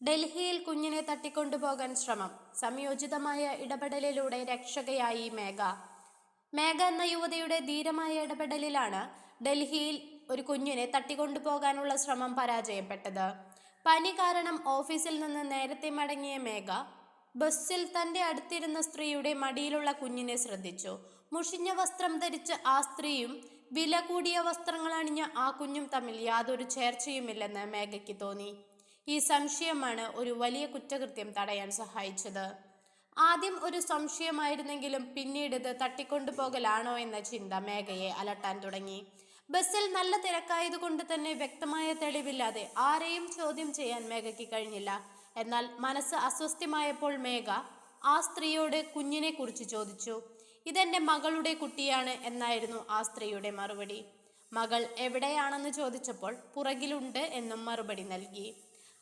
ഡൽഹിയിൽ കുഞ്ഞിനെ തട്ടിക്കൊണ്ടുപോകാൻ ശ്രമം. സംയോജിതമായ ഇടപെടലിലൂടെ രക്ഷകയായി മേഘ. മേഘ എന്ന യുവതിയുടെ ധീരമായ ഇടപെടലിലാണ് ഡൽഹിയിൽ ഒരു കുഞ്ഞിനെ തട്ടിക്കൊണ്ടുപോകാനുള്ള ശ്രമം പരാജയപ്പെട്ടത്. പനി കാരണം ഓഫീസിൽ നിന്ന് നേരത്തെ മടങ്ങിയ മേഘ ബസ്സിൽ തന്റെ അടുത്തിരുന്ന സ്ത്രീയുടെ മടിയിലുള്ള കുഞ്ഞിനെ ശ്രദ്ധിച്ചു. മുഷിഞ്ഞ വസ്ത്രം ധരിച്ച ആ സ്ത്രീയും വില കൂടിയ വസ്ത്രങ്ങൾ അണിഞ്ഞ ആ കുഞ്ഞും തമ്മിൽ യാതൊരു ചേർച്ചയുമില്ലെന്ന് മേഘയ്ക്ക് തോന്നി. ഈ സംശയമാണ് ഒരു വലിയ കുറ്റകൃത്യം തടയാൻ സഹായിച്ചത്. ആദ്യം ഒരു സംശയമായിരുന്നെങ്കിലും പിന്നീട് ഇത് തട്ടിക്കൊണ്ടുപോകലാണോ എന്ന ചിന്ത മേഘയെ അലട്ടാൻ തുടങ്ങി. ബസ്സിൽ നല്ല തിരക്കായതുകൊണ്ട് തന്നെ വ്യക്തമായ തെളിവില്ലാതെ ആരെയും ചോദ്യം ചെയ്യാൻ മേഘയ്ക്ക് കഴിഞ്ഞില്ല. എന്നാൽ മനസ്സ് അസ്വസ്ഥമായപ്പോൾ മേഘ ആ സ്ത്രീയോട് കുഞ്ഞിനെ കുറിച്ച് ചോദിച്ചു. ഇതെന്റെ മകളുടെ കുട്ടിയാണ് എന്നായിരുന്നു ആ സ്ത്രീയുടെ മറുപടി. മകൾ എവിടെയാണെന്ന് ചോദിച്ചപ്പോൾ പുറകിലുണ്ട് എന്നും മറുപടി നൽകി.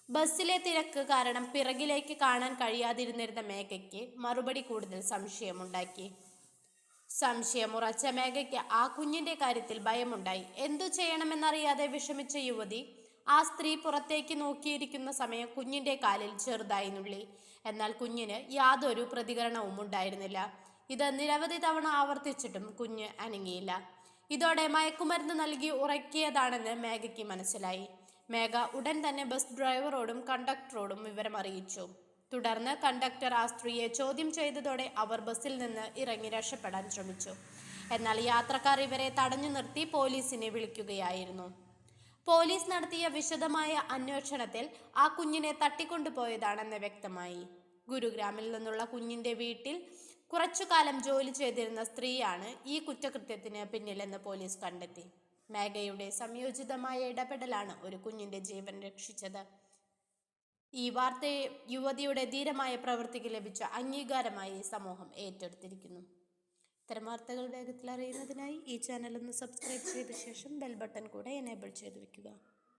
ബസ്സിലെ തിരക്ക് കാരണം പിറകിലേക്ക് കാണാൻ കഴിയാതിരുന്നിരുന്ന മേഘയ്ക്ക് മറുപടി കൂടുതൽ സംശയമുണ്ടാക്കി. സംശയമുറച്ച മേഘയ്ക്ക് ആ കുഞ്ഞിന്റെ കാര്യത്തിൽ ഭയമുണ്ടായി. എന്തു ചെയ്യണമെന്നറിയാതെ വിഷമിച്ച യുവതി ആ സ്ത്രീ പുറത്തേക്ക് നോക്കിയിരിക്കുന്ന സമയം കുഞ്ഞിന്റെ കാലിൽ ചെറുതായി നുള്ളി. എന്നാൽ കുഞ്ഞിന് യാതൊരു പ്രതികരണവും ഉണ്ടായിരുന്നില്ല. ഇത് നിരവധി തവണ ആവർത്തിച്ചിട്ടും കുഞ്ഞ് അനങ്ങിയില്ല. ഇതോടെ മയക്കുമരുന്ന് നൽകി ഉറക്കിയതാണെന്ന് മേഘയ്ക്ക് മനസ്സിലായി. മേഘ ഉടൻ തന്നെ ബസ് ഡ്രൈവറോടും കണ്ടക്ടറോടും വിവരം അറിയിച്ചു തുടർന്ന് കണ്ടക്ടർ ആ സ്ത്രീയെ ചോദ്യം ചെയ്തതോടെ അവർ ബസ്സിൽ നിന്ന് ഇറങ്ങി രക്ഷപ്പെടാൻ ശ്രമിച്ചു. എന്നാൽ യാത്രക്കാർ ഇവരെ തടഞ്ഞു നിർത്തി പോലീസിനെ വിളിക്കുകയായിരുന്നു. പോലീസ് നടത്തിയ വിശദമായ അന്വേഷണത്തിൽ ആ കുഞ്ഞിനെ തട്ടിക്കൊണ്ടുപോയതാണെന്ന് വ്യക്തമായി. ഗുരുഗ്രാമിൽ നിന്നുള്ള കുഞ്ഞിന്റെ വീട്ടിൽ കുറച്ചു കാലം ജോലി ചെയ്തിരുന്ന സ്ത്രീയാണ് ഈ കുറ്റകൃത്യത്തിന് പിന്നിലെന്ന് പോലീസ് കണ്ടെത്തി. മേഘയുടെ സംയോജിതമായ ഇടപെടലാണ് ഒരു കുഞ്ഞിന്റെ ജീവൻ രക്ഷിച്ചത്. ഈ വാർത്തയെ യുവതിയുടെ ധീരമായ പ്രവൃത്തിക്ക് ലഭിച്ച അംഗീകാരമായി സമൂഹം ഏറ്റെടുത്തിരിക്കുന്നു. ഇത്തരം വാർത്തകൾ വേഗത്തിൽ അറിയുന്നതിനായി ഈ ചാനൽ ഒന്ന് സബ്സ്ക്രൈബ് ചെയ്ത ശേഷം ബെൽ ബട്ടൺ കൂടെ എനേബിൾ ചെയ്ത് വെക്കുക.